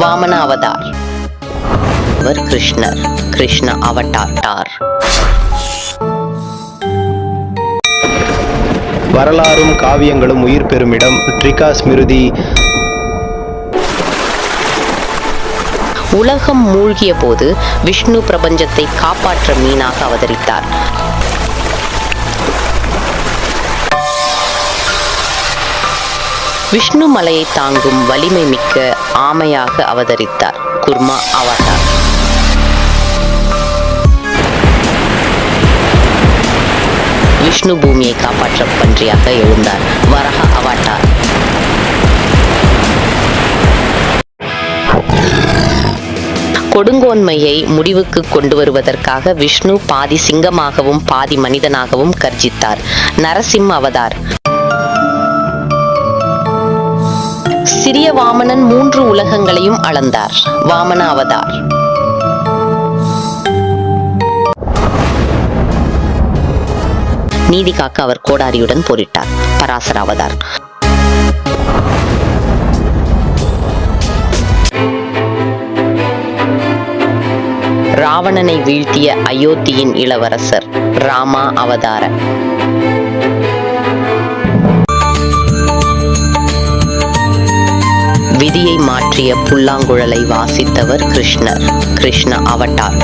Vamana Avatar அவர் கிருஷ்ணர் கிருஷ்ண அவட்டார் வரலாறும் காவியங்களும் உயிர் பெறும் இடம் ட்ரிகா ஸ்மிருதி. உலகம் மூழ்கிய போது விஷ்ணு பிரபஞ்சத்தை காப்பாற்ற மீனாக அவதரித்தார். விஷ்ணு மலையை தாங்கும் வலிமை மிக்க ஆமையாக அவதரித்தார் குர்மா அவதார். விஷ்ணு பூமியை காப்பாற்ற பன்றியாக எழுந்தார் வரஹ அவட்டார் கொடுங்கோன்மையை முடிவுக்கு கொண்டு வருவதற்காக விஷ்ணு பாதி சிங்கமாகவும் பாதி மனிதனாகவும் கர்ஜித்தார். நரசிம்ம அவதார். சிறிய வாமனன் மூன்று உலகங்களையும் அளந்தார். வாமன அவதார் நீதி காக்க அவர் கோடாரியுடன் போரிட்டார். பராசர அவதார் ராவணனை வீழ்த்திய அயோத்தியின் இளவரசர் ராமா அவதார. விதியை மாற்றிய புல்லாங்குழலை வாசித்தவர் கிருஷ்ணர். கிருஷ்ண அவட்டார்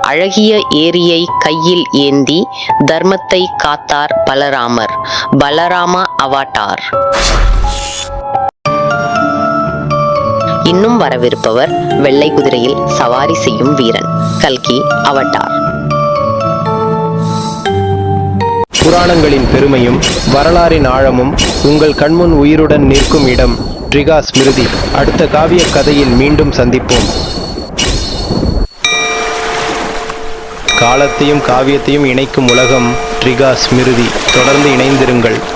அழகிய ஏரியை கையில் ஏந்தி தர்மத்தை காத்தார் பலராமர். பலராம அவாட்டார் இன்னும் வரவிருப்பவர் வெள்ளை குதிரையில் சவாரி செய்யும் வீரன். கல்கி அவட்டார் புராணங்களின் பெருமையும் வரலாறின் ஆழமும் உங்கள் கண்முன் உயிருடன் நிற்கும் இடம். ட்ரிகா ஸ்மிருதி அடுத்த காவிய கதையில் மீண்டும் சந்திப்போம். காலத்தையும் காவியத்தையும் இணைக்கும் உலகம் ட்ரிகா ஸ்மிருதி. தொடர்ந்து இணைந்திருங்கள்.